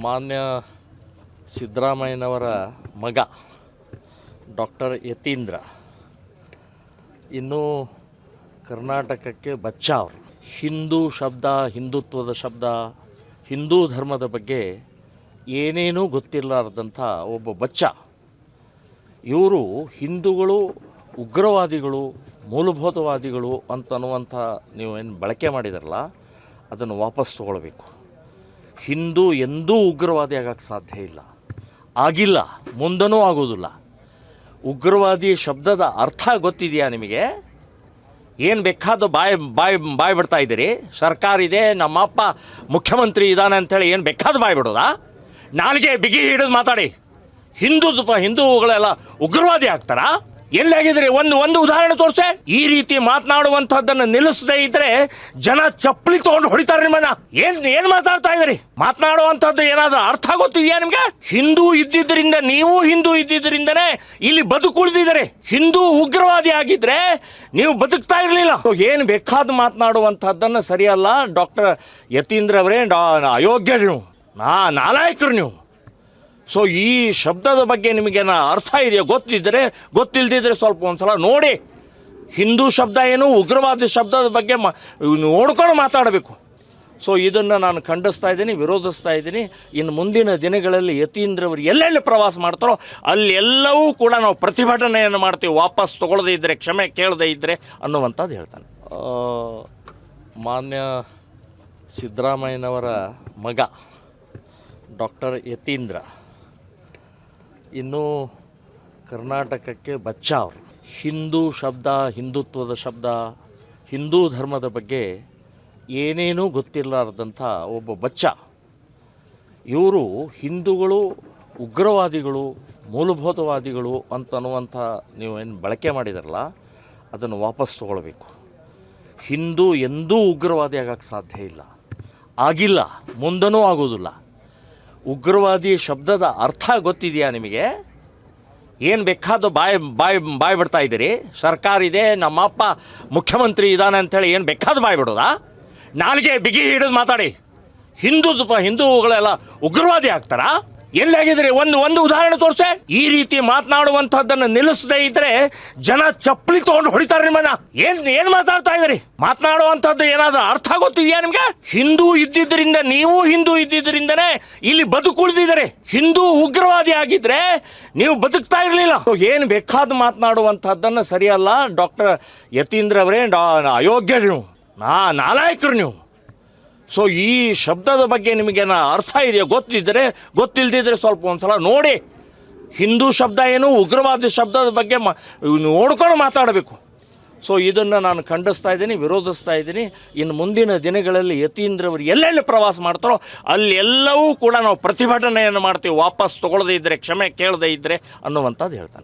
ಮಾನ್ಯ ಸಿದ್ದರಾಮಯ್ಯನವರ ಮಗ ಡಾಕ್ಟರ್ ಯತೀಂದ್ರ. ಇನ್ನೂ ಕರ್ನಾಟಕಕ್ಕೆ ಬಚ್ಚ ಅವರು. ಹಿಂದೂ ಶಬ್ದ, ಹಿಂದುತ್ವದ ಶಬ್ದ, ಹಿಂದೂ ಧರ್ಮದ ಬಗ್ಗೆ ಏನೇನೂ ಗೊತ್ತಿರಲಾರ್ದಂಥ ಒಬ್ಬ ಬಚ್ಚ. ಇವರು ಹಿಂದೂಗಳು, ಉಗ್ರವಾದಿಗಳು, ಮೂಲಭೂತವಾದಿಗಳು ಅಂತನ್ನುವಂಥ ನೀವೇನು ಬಳಕೆ ಮಾಡಿದಾರಲ್ಲ, ಅದನ್ನು ವಾಪಸ್ ತಗೊಳ್ಬೇಕು. ಹಿಂದೂ ಎಂದೂ ಉಗ್ರವಾದಿ ಆಗಕ್ಕೆ ಸಾಧ್ಯ ಇಲ್ಲ. ಆಗಿಲ್ಲ, ಮುಂದನೂ ಆಗೋದಿಲ್ಲ. ಉಗ್ರವಾದಿ ಶಬ್ದದ ಅರ್ಥ ಗೊತ್ತಿದೆಯಾ ನಿಮಗೆ? ಏನು ಬೇಕಾದ ಬಾಯಿ ಬಾಯಿ ಬಾಯಿ ಬಿಡ್ತಾ ಇದ್ದೀರಿ? ಸರ್ಕಾರ ಇದೆ, ನಮ್ಮಪ್ಪ ಮುಖ್ಯಮಂತ್ರಿ ಇದ್ದಾನೆ ಅಂಥೇಳಿ ಏನು ಬೇಕಾದ ಬಾಯಿ ಬಿಡೋದಾ? ನಾಲ್ಗೆ ಬಿಗಿ ಹಿಡಿದು ಮಾತಾಡಿ. ಹಿಂದೂ ಹಿಂದೂಗಳೆಲ್ಲ ಉಗ್ರವಾದಿ ಆಗ್ತಾರಾ? ಎಲ್ಲಾಗಿದ್ರಿ ಒಂದು ಒಂದು ಉದಾಹರಣೆ ತೋರಿಸೆ? ಈ ರೀತಿ ಮಾತನಾಡುವಂತಹದ್ದನ್ನು ನಿಲ್ಲಿಸದೇ ಇದ್ರೆ ಜನ ಚಪ್ಪಲಿ ತಗೊಂಡು ಹೊಡಿತಾರೆ ನಿಮ್ಮನ್ನ. ಏನ್ ಏನ್ ಮಾತಾಡ್ತಾ ಇದ್ರಿ ಮಾತನಾಡುವಂತಹದ್ದು ಏನಾದ್ರೂ ಅರ್ಥ ಗೊತ್ತಿದೆಯಾ ನಿಮ್ಗೆ? ಹಿಂದೂ ಇದ್ದಿದ್ದರಿಂದ, ನೀವು ಹಿಂದೂ ಇದ್ದಿದ್ದರಿಂದನೇ ಇಲ್ಲಿ ಬದುಕುಳಿದಿದ್ದಾರೆ. ಹಿಂದೂ ಉಗ್ರವಾದಿ ಆಗಿದ್ರೆ ನೀವು ಬದುಕ್ತಾ ಇರಲಿಲ್ಲ. ಏನು ಬೇಕಾದ ಮಾತನಾಡುವಂತಹದ್ದನ್ನು ಸರಿಯಲ್ಲ ಡಾಕ್ಟರ್ ಯತೀಂದ್ರ ಅವರೇ ಅಯೋಗ್ಯರು ನೀವು. ನಾ, ನಾಲಾಯಕರು ನೀವು. ಸೊ ಈ ಶಬ್ದದ ಬಗ್ಗೆ ನಿಮಗೇನ ಅರ್ಥ ಇದೆಯಾ? ಗೊತ್ತಿದ್ದರೆ ಗೊತ್ತಿಲ್ಲದಿದ್ದರೆ ಸ್ವಲ್ಪ ಒಂದ್ಸಲ ನೋಡಿ. ಹಿಂದೂ ಶಬ್ದ ಏನು, ಉಗ್ರವಾದಿ ಶಬ್ದದ ಬಗ್ಗೆ ಮಾ, ನೋಡ್ಕೊಂಡು ಮಾತಾಡಬೇಕು. ಸೊ ಇದನ್ನು ನಾನು ಖಂಡಿಸ್ತಾ ಇದ್ದೀನಿ, ವಿರೋಧಿಸ್ತಾ ಇದ್ದೀನಿ. ಇನ್ನು ಮುಂದಿನ ದಿನಗಳಲ್ಲಿ ಯತೀಂದ್ರವರು ಎಲ್ಲೆಲ್ಲಿ ಪ್ರವಾಸ ಮಾಡ್ತಾರೋ, ಅಲ್ಲೆಲ್ಲವೂ ಕೂಡ ನಾವು ಪ್ರತಿಭಟನೆಯನ್ನು ಮಾಡ್ತೀವಿ. ವಾಪಸ್ ತೊಗೊಳ್ಳದೇ ಇದ್ದರೆ ಕ್ಷಮೆ ಕೇಳದೇ ಇದ್ದರೆ ಅನ್ನುವಂಥದ್ದು ಹೇಳ್ತಾನೆ. ಮಾನ್ಯ ಸಿದ್ದರಾಮಯ್ಯನವರ ಮಗ ಡಾಕ್ಟರ್ ಯತೀಂದ್ರ. ಇನ್ನೂ ಕರ್ನಾಟಕಕ್ಕೆ ಬಚ್ಚ ಅವರು. ಹಿಂದೂ ಶಬ್ದ, ಹಿಂದುತ್ವದ ಶಬ್ದ, ಹಿಂದೂ ಧರ್ಮದ ಬಗ್ಗೆ ಏನೇನೂ ಗೊತ್ತಿರಲಾರ್ದಂಥ ಒಬ್ಬ ಬಚ್ಚ. ಇವರು ಹಿಂದೂಗಳು, ಉಗ್ರವಾದಿಗಳು, ಮೂಲಭೂತವಾದಿಗಳು ಅಂತನ್ನುವಂಥ ನೀವೇನು ಬಳಕೆ ಮಾಡಿದಾರಲ್ಲ, ಅದನ್ನು ವಾಪಸ್ ತಗೊಳ್ಬೇಕು. ಹಿಂದೂ ಎಂದೂ ಉಗ್ರವಾದಿ ಆಗಕ್ಕೆ ಸಾಧ್ಯ ಇಲ್ಲ. ಆಗಿಲ್ಲ. ಮುಂದನೂ ಆಗೋದಿಲ್ಲ. ಉಗ್ರವಾದಿ ಶಬ್ದದ ಅರ್ಥ ಗೊತ್ತಿದೆಯಾ ನಿಮಗೆ? ಏನು ಬೇಕಾದ ಬಾಯಿ ಬಾಯಿ ಬಾಯಿ ಬಿಡ್ತಾ ಇದ್ದೀರಿ? ಸರ್ಕಾರ ಇದೆ, ನಮ್ಮಪ್ಪ ಮುಖ್ಯಮಂತ್ರಿ ಇದ್ದಾನೆ ಅಂಥೇಳಿ ಏನು ಬೇಕಾದ ಬಾಯಿ ಬಿಡೋದಾ? ನಾಲ್ಗೆ ಬಿಗಿ ಹಿಡಿದು ಮಾತಾಡಿ. ಹಿಂದೂ ಹಿಂದೂಗಳೆಲ್ಲ ಉಗ್ರವಾದಿ ಆಗ್ತಾರಾ? ಎಲ್ಲಾಗಿದ್ರಿ ಒಂದು ಒಂದು ಉದಾಹರಣೆ ತೋರ್ಸೆ? ಈ ರೀತಿ ಮಾತನಾಡುವಂತಹದ್ದನ್ನು ನಿಲ್ಲಿಸದೇ ಇದ್ರೆ ಜನ ಚಪ್ಪಲಿ ತಗೊಂಡು ಹೊಡಿತಾರೆ ನಿಮ್ಮನ್ನ. ಏನ್ ಏನ್ ಮಾತಾಡ್ತಾ ಇದ್ರಿ ಮಾತನಾಡುವಂತಹದ್ದು ಏನಾದ್ರೂ ಅರ್ಥ ಗೊತ್ತಿದೆಯಾ ನಿಮ್ಗೆ? ಹಿಂದೂ ಇದ್ದಿದ್ದರಿಂದ ನೀವು ಹಿಂದೂ ಇದ್ದಿದ್ದರಿಂದನೇ ಇಲ್ಲಿ ಬದುಕುಳಿದಿದ್ದಾರೆ. ಹಿಂದೂ ಉಗ್ರವಾದಿ ಆಗಿದ್ರೆ ನೀವು ಬದುಕ್ತಾ ಇರಲಿಲ್ಲ. ಏನು ಬೇಕಾದ ಮಾತನಾಡುವಂಥದ್ದನ್ನು ಸರಿಯಲ್ಲ, ಡಾಕ್ಟರ್ ಯತೀಂದ್ರ ಅವರೇ ಅಯೋಗ್ಯರು ನೀವು. ನಾ ನಾಲಾಯಕರು ನೀವು. ಸೊ ಈ ಶಬ್ದದ ಬಗ್ಗೆ ನಿಮಗೇನ ಅರ್ಥ ಇದೆಯಾ? ಗೊತ್ತಿದ್ದರೆ ಗೊತ್ತಿಲ್ಲದಿದ್ದರೆ ಸ್ವಲ್ಪ ಒಂದ್ಸಲ ನೋಡಿ. ಹಿಂದೂ ಶಬ್ದ ಏನು, ಉಗ್ರವಾದಿ ಶಬ್ದದ ಬಗ್ಗೆ ಮಾ, ನೋಡ್ಕೊಂಡು ಮಾತಾಡಬೇಕು. ಸೊ ಇದನ್ನು ನಾನು ಖಂಡಿಸ್ತಾ ಇದ್ದೀನಿ, ವಿರೋಧಿಸ್ತಾ ಇದ್ದೀನಿ. ಇನ್ನು ಮುಂದಿನ ದಿನಗಳಲ್ಲಿ ಯತೀಂದ್ರವರು ಎಲ್ಲೆಲ್ಲಿ ಪ್ರವಾಸ ಮಾಡ್ತಾರೋ, ಅಲ್ಲೆಲ್ಲವೂ ಕೂಡ ನಾವು ಪ್ರತಿಭಟನೆಯನ್ನು ಮಾಡ್ತೀವಿ. ವಾಪಸ್ ತೊಗೊಳ್ಳದೇ ಇದ್ದರೆ ಕ್ಷಮೆ ಕೇಳದೇ ಇದ್ದರೆ ಅನ್ನುವಂಥದ್ದು ಹೇಳ್ತಾನೆ.